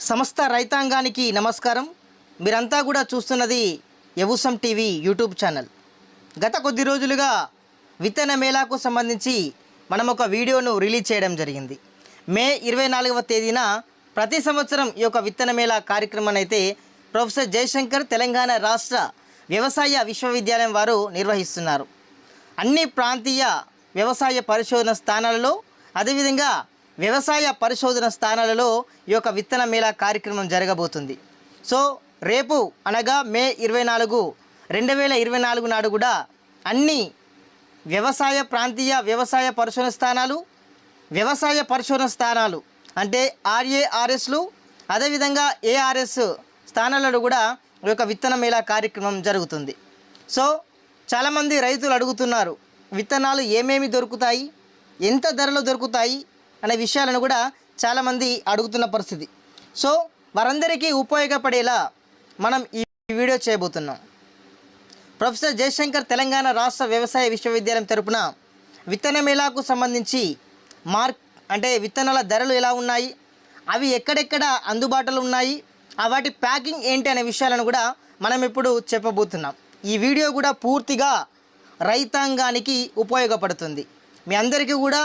సమస్త రైతాంగానికి నమస్కారం. మీరంతా కూడా చూస్తున్నది ఎవుసం టీవీ యూట్యూబ్ ఛానల్. గత కొద్ది రోజులుగా విత్తన మేళాకు సంబంధించి మనం ఒక వీడియోను రిలీజ్ చేయడం జరిగింది. మే ఇరవై నాలుగవ తేదీన ప్రతి సంవత్సరం ఈ యొక్క విత్తన మేళా కార్యక్రమాన్ని అయితే ప్రొఫెసర్ జయశంకర్ తెలంగాణ రాష్ట్ర వ్యవసాయ విశ్వవిద్యాలయం వారు నిర్వహిస్తున్నారు. అన్ని ప్రాంతీయ వ్యవసాయ పరిశోధన స్థానాలలో అదేవిధంగా వ్యవసాయ పరిశోధన స్థానాలలో ఈ యొక్క విత్తన మేళా కార్యక్రమం జరగబోతుంది. సో రేపు అనగా మే ఇరవై నాలుగు రెండు వేల ఇరవై నాలుగు నాడు కూడా అన్ని వ్యవసాయ ప్రాంతీయ వ్యవసాయ పరిశోధన స్థానాలు వ్యవసాయ పరిశోధన స్థానాలు అంటే ఆర్ఏఆర్ఎస్లు అదేవిధంగా ఏఆర్ఎస్ స్థానాలలో కూడా ఈ యొక్క విత్తన మేళా కార్యక్రమం జరుగుతుంది. సో చాలామంది రైతులు అడుగుతున్నారు విత్తనాలు ఏమేమి దొరుకుతాయి ఎంత ధరలో దొరుకుతాయి అనే విషయాలను కూడా చాలామంది అడుగుతున్న పరిస్థితి. సో వారందరికీ ఉపయోగపడేలా మనం ఈ వీడియో చేయబోతున్నాం. ప్రొఫెసర్ జయశంకర్ తెలంగాణ రాష్ట్ర వ్యవసాయ విశ్వవిద్యాలయం తరపున విత్తన మేళాకు సంబంధించి మార్క్ అంటే విత్తనాల ధరలు ఎలా ఉన్నాయి అవి ఎక్కడెక్కడ అందుబాటులో ఉన్నాయి ఆ వాటి ప్యాకింగ్ ఏంటి అనే విషయాలను కూడా మనం ఇప్పుడు చెప్పబోతున్నాం. ఈ వీడియో కూడా పూర్తిగా రైతాంగానికి ఉపయోగపడుతుంది. మీ అందరికీ కూడా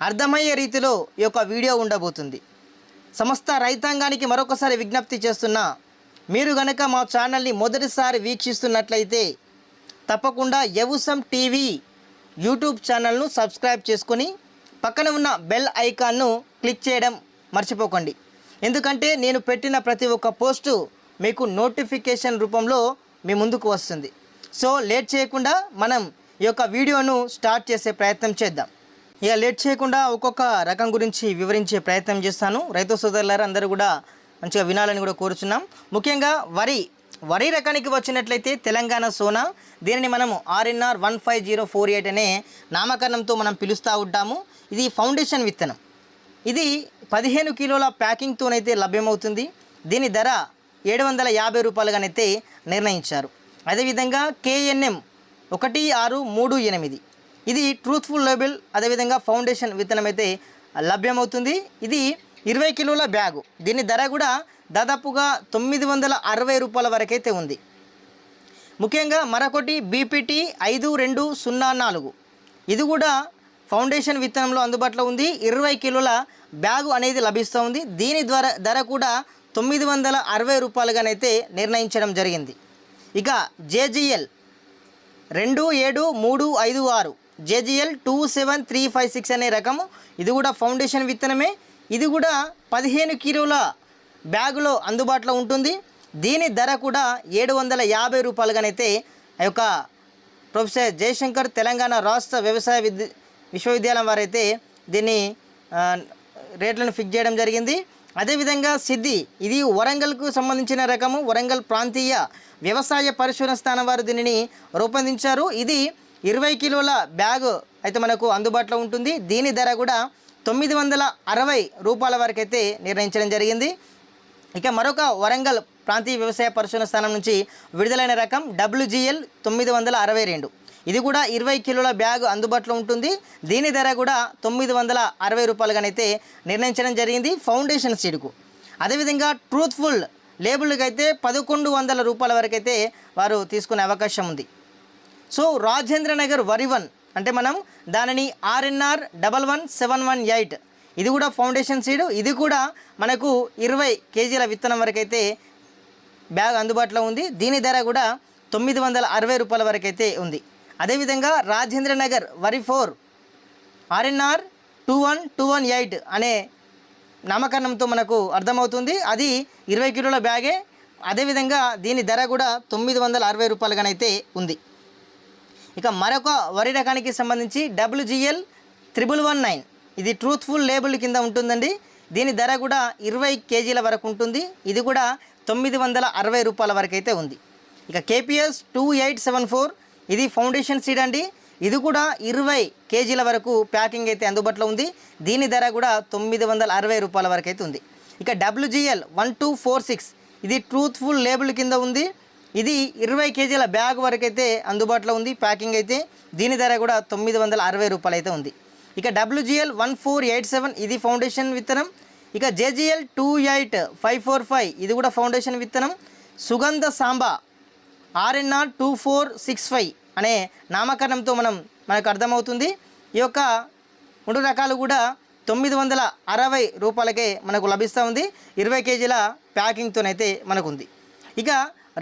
అర్థమయ్యే రీతిలో ఈ యొక్క వీడియో ఉండబోతుంది. సమస్త రైతాంగానికి మరొకసారి విజ్ఞప్తి చేస్తున్నా మీరు గనక మా ఛానల్ని మొదటిసారి వీక్షిస్తున్నట్లయితే తప్పకుండా యవుసం టీవీ యూట్యూబ్ ఛానల్ను సబ్స్క్రైబ్ చేసుకొని పక్కన ఉన్న బెల్ ఐకాన్ను క్లిక్ చేయడం మర్చిపోకండి. ఎందుకంటే నేను పెట్టిన ప్రతి ఒక్క పోస్టు మీకు నోటిఫికేషన్ రూపంలో మీ ముందుకు వస్తుంది. సో లేట్ చేయకుండా మనం ఈ యొక్క వీడియోను స్టార్ట్ చేసే ప్రయత్నం చేద్దాం. ఇక లేట్ చేయకుండా ఒక్కొక్క రకం గురించి వివరించే ప్రయత్నం చేస్తాను. రైతు సోదరులారు అందరూ కూడా మంచిగా వినాలని కూడా కోరుచున్నాం. ముఖ్యంగా వరి వరి రకానికి వచ్చినట్లయితే తెలంగాణ సోనా దీనిని మనము RNR one five zero four eight అనే నామకరణంతో మనం పిలుస్తూ ఉంటాము. ఇది ఫౌండేషన్ విత్తనం. ఇది పదిహేను కిలోల ప్యాకింగ్తోనైతే లభ్యమవుతుంది. దీని ధర ఏడు వందల యాభై రూపాయలుగానైతే నిర్ణయించారు. అదేవిధంగా కేఎన్ఎం ఒకటి ఆరు మూడు ఎనిమిది. ఇది ట్రూత్ఫుల్ లేబుల్ అదేవిధంగా ఫౌండేషన్ విత్తనం అయితే లభ్యమవుతుంది. ఇది ఇరవై కిలోల బ్యాగు. దీని ధర కూడా దాదాపుగా తొమ్మిది వందల అరవై రూపాయల వరకైతే ఉంది. ముఖ్యంగా మరొకటి బీపీటీ ఐదు రెండు సున్నా నాలుగు. ఇది కూడా ఫౌండేషన్ విత్తనంలో అందుబాటులో ఉంది. ఇరవై కిలోల బ్యాగు అనేది లభిస్తూ ఉంది. దీని ద్వారా ధర కూడా తొమ్మిది వందల అరవై రూపాయలుగానైతే నిర్ణయించడం జరిగింది. ఇక జేజీఎల్ రెండు ఏడు మూడు ఐదు ఆరు. JGL two seven three five six అనే రకము. ఇది కూడా ఫౌండేషన్ విత్తనమే. ఇది కూడా పదిహేను కిలోల బ్యాగులో అందుబాటులో ఉంటుంది. దీని ధర కూడా ఏడు వందల యాభై రూపాయలుగానైతే ఆ యొక్క ప్రొఫెసర్ జయశంకర్ తెలంగాణ రాష్ట్ర వ్యవసాయ విద్య విశ్వవిద్యాలయం వారైతే దీన్ని రేట్లను ఫిక్స్ చేయడం జరిగింది. అదేవిధంగా సిద్ధి ఇది వరంగల్కు సంబంధించిన రకము. వరంగల్ ప్రాంతీయ వ్యవసాయ పరిశోధన స్థానం వారు దీనిని రూపొందించారు. ఇది ఇరవై కిలోల బ్యాగ్ అయితే మనకు అందుబాటులో ఉంటుంది. దీని ధర కూడా తొమ్మిది వందల అరవై రూపాయల వరకు అయితే నిర్ణయించడం జరిగింది. ఇక మరొక వరంగల్ ప్రాంతీయ వ్యవసాయ పరిశోధన స్థానం నుంచి విడుదలైన రకం డబ్ల్యూజిఎల్ తొమ్మిది వందల అరవై రెండు. ఇది కూడా ఇరవై కిలోల బ్యాగ్ అందుబాటులో ఉంటుంది. దీని ధర కూడా తొమ్మిది వందల అరవై రూపాయలుగానైతే నిర్ణయించడం జరిగింది ఫౌండేషన్ సీడ్కు. అదేవిధంగా ట్రూత్ఫుల్ లేబుల్కి అయితే పదకొండు వందల రూపాయల వరకు అయితే వారు తీసుకునే అవకాశం ఉంది. సో రాజేంద్ర నగర్ వరి వన్ అంటే మనం దానిని RNR double one seven one eight. ఇది కూడా ఫౌండేషన్ సీడ్ ఇది కూడా మనకు ఇరవై కేజీల విత్తనం వరకైతే బ్యాగ్ అందుబాటులో ఉంది. దీని ధర కూడా తొమ్మిది వందల అరవై రూపాయల వరకు అయితే ఉంది. అదేవిధంగా రాజేంద్ర నగర్ వరి four RNR two one two one eight అనే నామకరణంతో మనకు అర్థమవుతుంది. అది ఇరవై కిలోల బ్యాగే. అదేవిధంగా దీని ధర కూడా తొమ్మిది వందల అరవై రూపాయలుగానైతే ఉంది. ఇక మరొక వరి రకానికి సంబంధించి W G L triple one nine. ఇది ట్రూత్ఫుల్ లేబుల్ కింద ఉంటుందండి. దీని ధర కూడా ఇరవై కేజీల వరకు ఉంటుంది. ఇది కూడా తొమ్మిది వందల అరవై రూపాయల వరకు అయితే ఉంది. ఇక KPS two eight seven four ఇది ఫౌండేషన్ సీడ్ అండి. ఇది కూడా ఇరవై కేజీల వరకు ప్యాకింగ్ అయితే అందుబాటులో ఉంది. దీని ధర కూడా తొమ్మిది వందల అరవై రూపాయల వరకు అయితే ఉంది. ఇక W G L one two four six ఇది ట్రూత్ఫుల్ లేబుల్ కింద ఉంది. ఇది ఇరవై కేజీల బ్యాగ్ వరకు అయితే అందుబాటులో ఉంది. ప్యాకింగ్ అయితే దీని ధర కూడా తొమ్మిది వందల అరవై రూపాయలు అయితే ఉంది. ఇక WGL one four eight seven ఇది ఫౌండేషన్ విత్తనం. ఇక JGL two eight five four five ఇది కూడా ఫౌండేషన్ విత్తనం. Sugandha Samba RNR two four six five అనే నామకరణంతో మనం మనకు అర్థమవుతుంది. ఈ యొక్క మూడు రకాలు కూడా తొమ్మిది వందల అరవై రూపాయలకే మనకు లభిస్తూ ఉంది. ఇరవై కేజీల ప్యాకింగ్తోనైతే మనకు ఉంది ఇక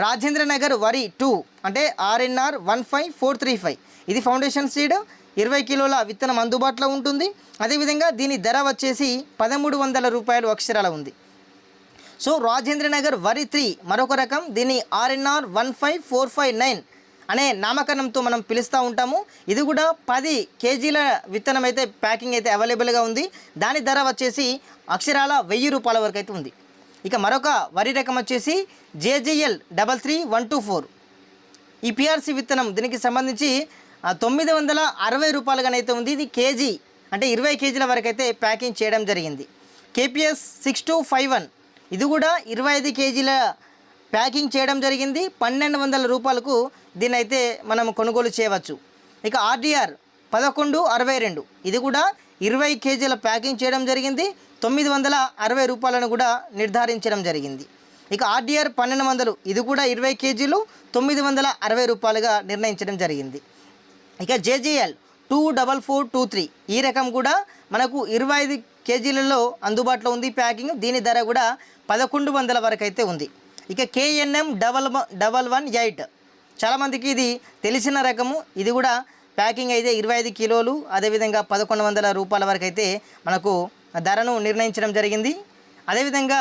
రాజేంద్ర నగర్ వరి టూ అంటే RNR one five four three five. ఇది ఫౌండేషన్ సీడ్ ఇరవై కిలోల విత్తనం అందుబాటులో ఉంటుంది. అదేవిధంగా దీని ధర వచ్చేసి పదమూడు వందల రూపాయలు అక్షరాల ఉంది. సో రాజేంద్ర నగర్ వరి త్రీ మరొక రకం దీన్ని RNR one five four five nine అనే నామకరణంతో మనం పిలుస్తూ ఉంటాము. ఇది కూడా పది కేజీల విత్తనం అయితే ప్యాకింగ్ అయితే అవైలబుల్గా ఉంది. దాని ధర వచ్చేసి అక్షరాల వెయ్యి రూపాయల వరకు అయితే ఉంది. ఇక మరొక వరి రకం వచ్చేసి JJL double three one two four. ఈ పిఆర్సి విత్తనం దీనికి సంబంధించి తొమ్మిది వందల అరవై రూపాయలుగానైతే ఉంది. ఇది కేజీ అంటే ఇరవై కేజీల వరకు అయితే ప్యాకింగ్ చేయడం జరిగింది. KPS six two five one ఇది కూడా ఇరవై ఐదు కేజీల ప్యాకింగ్ చేయడం జరిగింది. పన్నెండు వందల రూపాయలకు దీన్ని అయితే మనం కొనుగోలు చేయవచ్చు. ఇక ఆర్డీఆర్ పదకొండు అరవై రెండు ఇది కూడా ఇరవై కేజీల ప్యాకింగ్ చేయడం జరిగింది. తొమ్మిది వందల అరవై రూపాయలను కూడా నిర్ధారించడం జరిగింది. ఇక ఆర్డీఆర్ పన్నెండు వందలు ఇది కూడా ఇరవై కేజీలు తొమ్మిది వందల అరవై రూపాయలుగా నిర్ణయించడం జరిగింది. ఇక JJL two double four two three ఈ రకం కూడా మనకు ఇరవై ఐదు కేజీలలో అందుబాటులో ఉంది. ప్యాకింగ్ దీని ధర కూడా పదకొండు వందల వరకు అయితే ఉంది. ఇక KNM double double one eight చాలామందికి ఇది తెలిసిన రకము. ఇది కూడా ప్యాకింగ్ అయితే ఇరవై ఐదు కిలోలు అదేవిధంగా పదకొండు వందల రూపాయల వరకు అయితే మనకు ధరను నిర్ణయించడం జరిగింది. అదేవిధంగా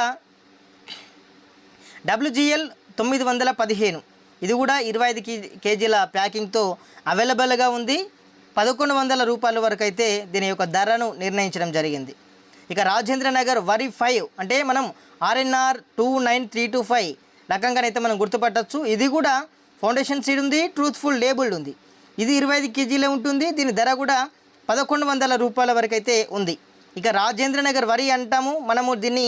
డబ్ల్యూజిఎల్ తొమ్మిది వందల పదిహేను. ఇది కూడా ఇరవై ఐదు కే కేజీల ప్యాకింగ్తో అవైలబుల్గా ఉంది. పదకొండు వందల రూపాయల వరకు అయితే దీని యొక్క ధరను నిర్ణయించడం జరిగింది. ఇక రాజేంద్ర నగర్ వరి ఫైవ్ అంటే మనం R N R two nine three two five రకంగానైతే మనం గుర్తుపట్టచ్చు. ఇది కూడా ఫౌండేషన్ సీడ్ ఉంది ట్రూత్ఫుల్ లేబుల్డ్ ఉంది. ఇది ఇరవై ఐదు కేజీలే ఉంటుంది. దీని ధర కూడా పదకొండు వందల రూపాయల వరకు అయితే ఉంది. ఇక రాజేంద్ర నగర్ వరి అంటాము. మనము దీన్ని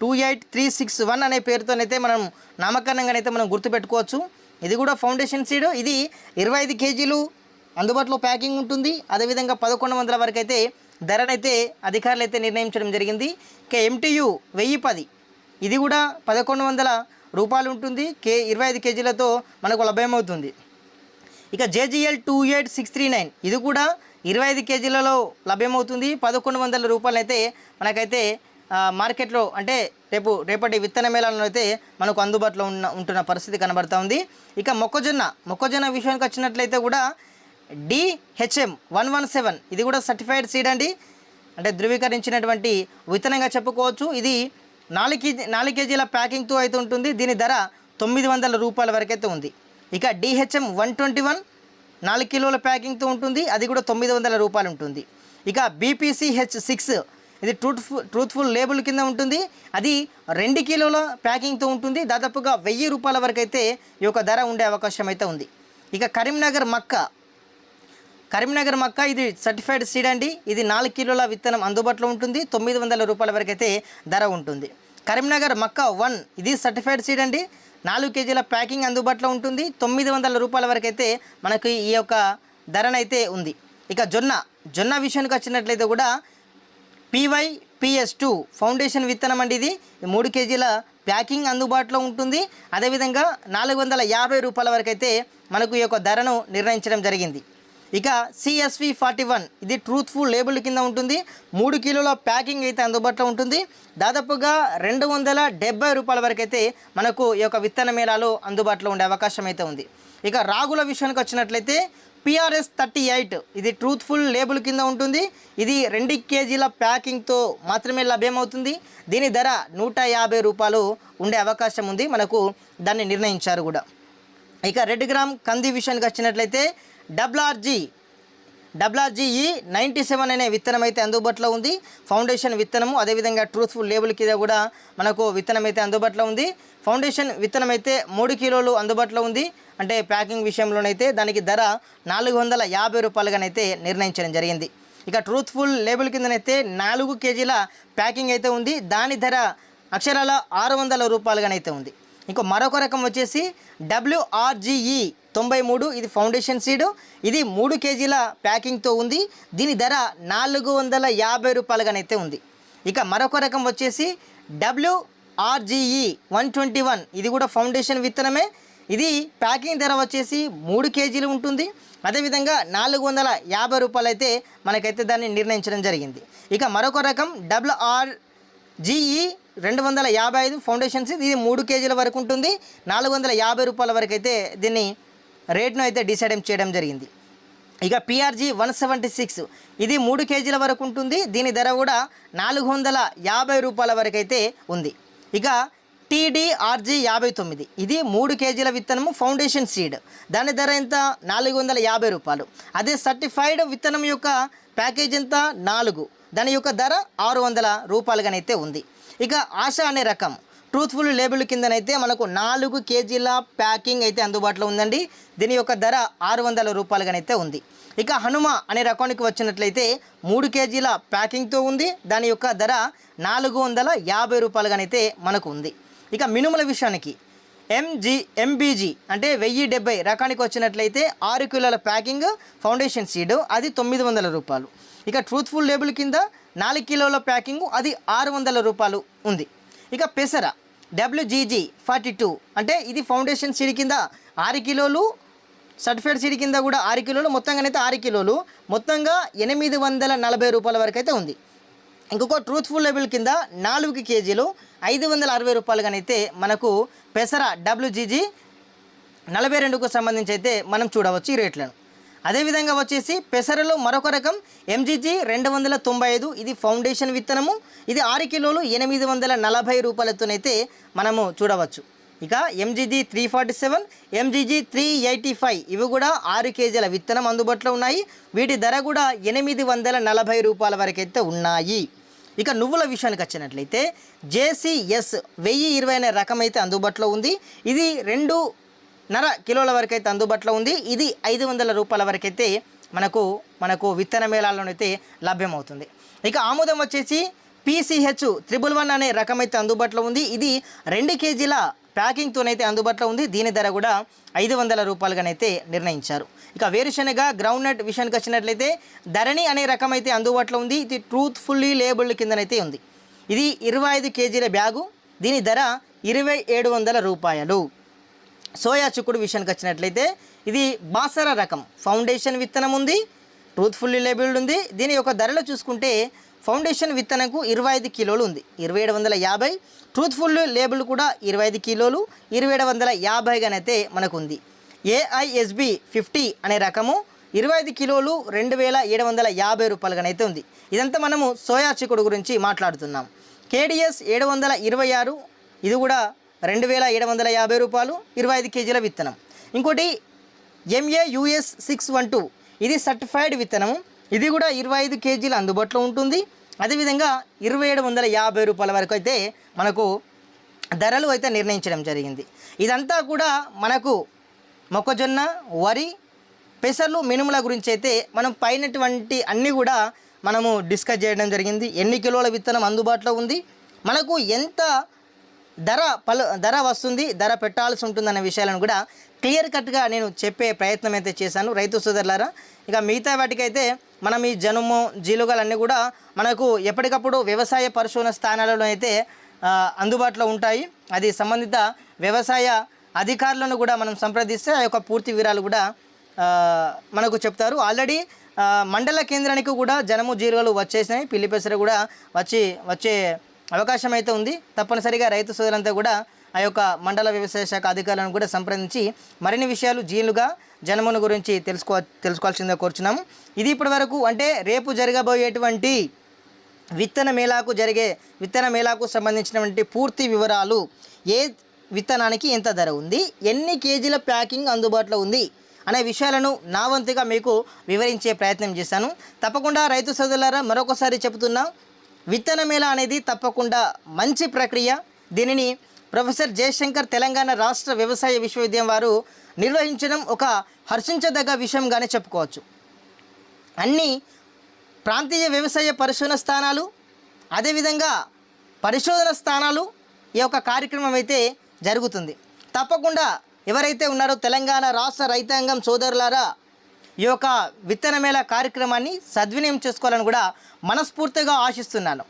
two eight three six one అనే పేరుతోనైతే మనం నామకరణంగానైతే మనం గుర్తుపెట్టుకోవచ్చు. ఇది కూడా ఫౌండేషన్ సీడ్. ఇది ఇరవై ఐదు కేజీలు అందుబాటులో ప్యాకింగ్ ఉంటుంది. అదేవిధంగా పదకొండు వందల వరకు అయితే ధరనైతే అధికారులు అయితే నిర్ణయించడం జరిగింది. ఇక ఎంటీయు వెయ్యి పది. ఇది కూడా పదకొండు వందల రూపాయలు ఉంటుంది. కే ఇరవై ఐదు కేజీలతో మనకు లభ్యమవుతుంది. ఇక JGL two eight six three nine ఇది కూడా ఇరవై ఐదు కేజీలలో లభ్యమవుతుంది. పదకొండు వందల రూపాయలైతే మనకైతే మార్కెట్లో అంటే రేపు రేపటి విత్తన మేళాలలో అయితే మనకు అందుబాటులో ఉన్న ఉంటున్న పరిస్థితి కనబడతా ఉంది. ఇక మొక్కజొన్న మొక్కజొన్న విషయానికి వచ్చినట్లయితే కూడా డిహెచ్ఎం వన్ వన్ సెవెన్ ఇది కూడా సర్టిఫైడ్ సీడ్ అండి. అంటే ధృవీకరించినటువంటి విత్తనంగా చెప్పుకోవచ్చు. ఇది నాలుగు కేజీ నాలుగు కేజీల ప్యాకింగ్తో అయితే ఉంటుంది. దీని ధర తొమ్మిది వందల రూపాయల వరకు అయితే ఉంది. ఇక డిహెచ్ఎం వన్ ట్వంటీ వన్ నాలుగు కిలోల ప్యాకింగ్తో ఉంటుంది అది కూడా తొమ్మిది వందల రూపాయలు ఉంటుంది. ఇక B P C H six ఇది ట్రూత్ఫుల్ ట్రూత్ఫుల్ లేబుల్ కింద ఉంటుంది. అది రెండు కిలోల ప్యాకింగ్తో ఉంటుంది. దాదాపుగా వెయ్యి రూపాయల వరకు అయితే ఈ యొక్క ధర ఉండే అవకాశం అయితే ఉంది. ఇక కరీంనగర్ మక్క. కరీంనగర్ మక్క ఇది సర్టిఫైడ్ సీడ్ అండి. ఇది నాలుగు కిలోల విత్తనం అందుబాటులో ఉంటుంది. తొమ్మిది వందల రూపాయల వరకు అయితే ధర ఉంటుంది. కరీంనగర్ మక్క వన్ ఇది సర్టిఫైడ్ సీడ్ అండి. నాలుగు కేజీల ప్యాకింగ్ అందుబాటులో ఉంటుంది. తొమ్మిది వందల రూపాయల వరకు అయితే మనకు ఈ యొక్క ధరనైతే ఉంది. ఇక జొన్న జొన్న విషయానికి వచ్చినట్లయితే కూడా పీవై పిఎస్ టూ ఫౌండేషన్ విత్తనం అండి ఇది. మూడు కేజీల ప్యాకింగ్ అందుబాటులో ఉంటుంది. అదేవిధంగా నాలుగు వందల యాభై రూపాయల వరకు అయితే మనకు ఈ యొక్క ధరను నిర్ణయించడం జరిగింది. ఇక C S V forty one ఇది ట్రూత్ఫుల్ లేబుల్ కింద ఉంటుంది. మూడు కిలోల ప్యాకింగ్ అయితే అందుబాటులో ఉంటుంది. దాదాపుగా రెండు వందల డెబ్బై రూపాయల వరకు అయితే మనకు ఈ యొక్క విత్తన మేళాలు అందుబాటులో ఉండే అవకాశం అయితే ఉంది. ఇక రాగుల విషయానికి వచ్చినట్లయితే P R S thirty eight ఇది ట్రూత్ఫుల్ లేబుల్ కింద ఉంటుంది. ఇది రెండు కేజీల ప్యాకింగ్తో మాత్రమే లభ్యమవుతుంది. దీని ధర నూట యాభై రూపాయలు ఉండే అవకాశం ఉంది. మనకు దాన్ని నిర్ణయించారు కూడా. ఇక రెడ్ గ్రామ్ కంది విషయానికి వచ్చినట్లయితే డబ్ల్ఆర్జీ డబ్ల్ఆర్జీఈ నైంటీ సెవెన్ అనే విత్తనం అయితే అందుబాటులో ఉంది. ఫౌండేషన్ విత్తనము అదేవిధంగా ట్రూత్ఫుల్ లేబుల్ కింద కూడా మనకు విత్తనం అయితే అందుబాటులో ఉంది. ఫౌండేషన్ విత్తనం అయితే మూడు కిలోలు అందుబాటులో ఉంది. అంటే ప్యాకింగ్ విషయంలోనైతే దానికి ధర నాలుగు వందల యాభై రూపాయలుగానైతే నిర్ణయించడం జరిగింది. ఇక ట్రూత్ఫుల్ లేబుల్ కిందనైతే నాలుగు కేజీల ప్యాకింగ్ అయితే ఉంది. దాని ధర అక్షరాల ఆరు వందల రూపాయలుగానైతే ఉంది. ఇంకో మరొక రకం వచ్చేసి డబ్ల్యూఆర్జీఈ తొంభై మూడు ఇది ఫౌండేషన్ సీడు. ఇది మూడు కేజీల ప్యాకింగ్తో ఉంది. దీని ధర నాలుగు వందల యాభై రూపాయలుగానైతే ఉంది. ఇక మరొక రకం వచ్చేసి డబ్ల్యూఆర్జీఈ వన్ ట్వంటీ వన్ ఇది కూడా ఫౌండేషన్ విత్తనమే. ఇది ప్యాకింగ్ ధర వచ్చేసి మూడు కేజీలు ఉంటుంది. అదేవిధంగా నాలుగు వందల యాభై రూపాయలు అయితే మనకైతే దాన్ని నిర్ణయించడం జరిగింది. ఇక మరొక రకం డబ్ల్యూఆర్ జీఈ రెండు వందల యాభై ఐదు ఫౌండేషన్స్ ఇది మూడు కేజీల వరకు ఉంటుంది. నాలుగు వందల యాభై రూపాయల వరకు అయితే దీన్ని రేట్ను అయితే డిసైడ్ చేయడం జరిగింది. ఇక పిఆర్జీ వన్ సెవెంటీ సిక్స్ ఇది మూడు కేజీల వరకు ఉంటుంది. దీని ధర కూడా నాలుగు వందల యాభై రూపాయల వరకు అయితే ఉంది. ఇక టీడీఆర్జీ యాభై తొమ్మిది ఇది మూడు కేజీల విత్తనము ఫౌండేషన్ సీడ్. దాని ధర ఎంత? నాలుగు వందల యాభై రూపాయలు. అదే సర్టిఫైడ్ విత్తనం యొక్క ప్యాకేజ్ ఎంత? నాలుగు. దాని యొక్క ధర ఆరు వందల రూపాయలుగానైతే ఉంది. ఇక ఆశ అనే రకం. ట్రూత్ఫుల్ లేబుల్ కిందనైతే మనకు నాలుగు కేజీల ప్యాకింగ్ అయితే అందుబాటులో ఉందండి. దీని యొక్క ధర ఆరు వందల రూపాయలుగానైతే ఉంది. ఇక హనుమ అనే రకానికి వచ్చినట్లయితే మూడు కేజీల ప్యాకింగ్తో ఉంది. దాని యొక్క ధర నాలుగు వందల యాభై రూపాయలుగానైతే మనకు ఉంది. ఇక మినుముల విషయానికి. ఎంజీ ఎంబీజీ అంటే వెయ్యి డెబ్బై రకానికి వచ్చినట్లయితే ఆరు కిలోల ప్యాకింగ్ ఫౌండేషన్ సీడ్ అది తొమ్మిది వందల రూపాయలు. ఇక ట్రూత్ఫుల్ లేబుల్ కింద నాలుగు కిలోల ప్యాకింగ్ అది ఆరు వందల రూపాయలు ఉంది. ఇక పెసర డబ్ల్యూజీజీ ఫార్టీ టూ అంటే ఇది ఫౌండేషన్ సిడి కింద ఆరు కిలోలు సర్టిఫైడ్ సిడి కింద కూడా ఆరు కిలోలు మొత్తంగానైతే ఆరు కిలోలు మొత్తంగా ఎనిమిది వందల నలభై రూపాయల వరకు అయితే ఉంది. ఇంకొక ట్రూత్ఫుల్ లెవెల్ కింద నాలుగు కేజీలు ఐదు వందల అరవై రూపాయలుగానైతే మనకు పెసర డబ్ల్యూజీజీ నలభై రెండుకు సంబంధించి అయితే మనం చూడవచ్చు ఈ రేట్లను. అదేవిధంగా వచ్చేసి పెసరలో మరొక రకం ఎంజీజీ రెండు వందల తొంభై ఐదు. ఇది ఫౌండేషన్ విత్తనము. ఇది ఆరు కిలోలు ఎనిమిది వందల నలభై రూపాయలతోనైతే మనము చూడవచ్చు. ఇక MGG three forty seven MGG three eighty five. ఇవి కూడా ఆరు కేజీల విత్తనం అందుబాటులో ఉన్నాయి. వీటి ధర కూడా ఎనిమిది వందల నలభై రూపాయల వరకైతే ఉన్నాయి. ఇక నువ్వుల విషయానికి వచ్చినట్లయితే జేసీఎస్ వెయ్యి ఇరవై అనే రకం అయితే అందుబాటులో ఉంది. ఇది రెండు నర కిలోల వరకు అయితే అందుబాటులో ఉంది. ఇది ఐదు వందల రూపాయల వరకు అయితే మనకు మనకు విత్తన మేళాల్లోనైతే లభ్యమవుతుంది. ఇక ఆముదం వచ్చేసి పీసీహెచ్ త్రిబుల్ వన్ అనే రకం అయితే అందుబాటులో ఉంది. ఇది రెండు కేజీల ప్యాకింగ్తోనైతే అందుబాటులో ఉంది. దీని ధర కూడా ఐదు వందల రూపాయలుగానైతే నిర్ణయించారు. ఇక వేరుశనగ గ్రౌండ్ నట్ విషయానికి వచ్చినట్లయితే ధరణి అనే రకం అయితే అందుబాటులో ఉంది. ఇది ట్రూత్ఫుల్లీ లేబుల్ కిందనైతే ఉంది. ఇది ఇరవై ఐదు కేజీల బ్యాగు. దీని ధర ఇరవై ఏడు వందల రూపాయలు. సోయా చిక్కుడు విషయానికి వచ్చినట్లయితే ఇది బాసర రకం. ఫౌండేషన్ విత్తనం ఉంది ట్రూత్ఫుల్లీ లేబుల్డ్ ఉంది. దీని యొక్క ధరలో చూసుకుంటే ఫౌండేషన్ విత్తనకు ఇరవై ఐదు కిలోలు ఉంది. ఇరవై ఏడు వందల యాభై ట్రూత్ఫుల్ లేబుల్ కూడా ఇరవై ఐదు కిలోలు ఇరవై ఏడు వందల యాభైగానైతే మనకు ఉంది ఏఐఎస్బి ఫిఫ్టీ అనే రకము ఇరవై ఐదు కిలోలు రెండు వేల ఏడు వందల యాభై రూపాయలుగానైతే ఉంది. ఇదంతా మనము సోయా చిక్కుడు గురించి మాట్లాడుతున్నాం. కేడిఎస్ ఏడు వందల ఇరవై ఆరు ఇది కూడా రెండు వేల ఏడు వందల యాభై రూపాయలు ఇరవై ఐదు కేజీల విత్తనం. ఇంకోటి MA US six one two ఇది సర్టిఫైడ్ విత్తనం ఇది కూడా ఇరవై ఐదు కేజీలు అందుబాటులో ఉంటుంది. అదేవిధంగా ఇరవై ఏడు వందల యాభై రూపాయల వరకు అయితే మనకు ధరలు అయితే నిర్ణయించడం జరిగింది. ఇదంతా కూడా మనకు మొక్కజొన్న వరి పెసర్లు మినుముల గురించి అయితే మనం పైనటువంటి అన్నీ కూడా మనము డిస్కస్ చేయడం జరిగింది. ఎన్ని కిలోల విత్తనం అందుబాటులో ఉంది? మనకు ఎంత ధర పలు ధర వస్తుంది ధర పెట్టాల్సి ఉంటుందనే విషయాలను కూడా క్లియర్ కట్గా నేను చెప్పే ప్రయత్నం అయితే చేశాను. రైతు సోదరులారా ఇక మిగతా వాటికైతే మనం ఈ జనుము జీలుగలన్నీ కూడా మనకు ఎప్పటికప్పుడు వ్యవసాయ పరిశోధన స్థానాలలో అయితే అందుబాటులో ఉంటాయి. అది సంబంధిత వ్యవసాయ అధికారులను కూడా మనం సంప్రదిస్తే ఆ యొక్క పూర్తి వివరాలు కూడా మనకు చెప్తారు. ఆల్రెడీ మండల కేంద్రానికి కూడా జనము జీరుగలు వచ్చేసినాయి. పిల్లి పెసర కూడా వచ్చి వచ్చే అవకాశం అయితే ఉంది. తప్పనిసరిగా రైతు సోదరులంతా కూడా ఆ యొక్క మండల వ్యవసాయ శాఖ అధికారులను కూడా సంప్రదించి మరిన్ని విషయాలు జీలుగా జనమును గురించి తెలుసుకో తెలుసుకోవాల్సిందిగా కోరుచున్నాము. ఇది ఇప్పటి వరకు అంటే రేపు జరగబోయేటువంటి విత్తన మేళాకు జరిగే విత్తన మేళాకు సంబంధించినటువంటి పూర్తి వివరాలు ఏ విత్తనానికి ఎంత ధర ఉంది ఎన్ని కేజీల ప్యాకింగ్ అందుబాటులో ఉంది అనే విషయాలను నా వంతుగా మీకు వివరించే ప్రయత్నం చేశాను. తప్పకుండా రైతు సోదరులారా మరొకసారి చెబుతున్నా విత్తన మేళ అనేది తప్పకుండా మంచి ప్రక్రియ. దీనిని ప్రొఫెసర్ జయశంకర్ తెలంగాణ రాష్ట్ర వ్యవసాయ విశ్వవిద్యాలయం వారు నిర్వహించడం ఒక హర్షించదగ్గ విషయంగానే చెప్పుకోవచ్చు. అన్ని ప్రాంతీయ వ్యవసాయ పరిశోధన స్థానాలు అదేవిధంగా పరిశోధన స్థానాలు ఈ యొక్క కార్యక్రమం అయితే జరుగుతుంది. తప్పకుండా ఎవరైతే ఉన్నారో తెలంగాణ రాష్ట్ర రైతాంగం సోదరులారా ఈ యొక్క విత్తన మేళ కార్యక్రమాన్ని సద్వినియోగం చేసుకోవాలని కూడా మనస్ఫూర్తిగా ఆశిస్తున్నాను.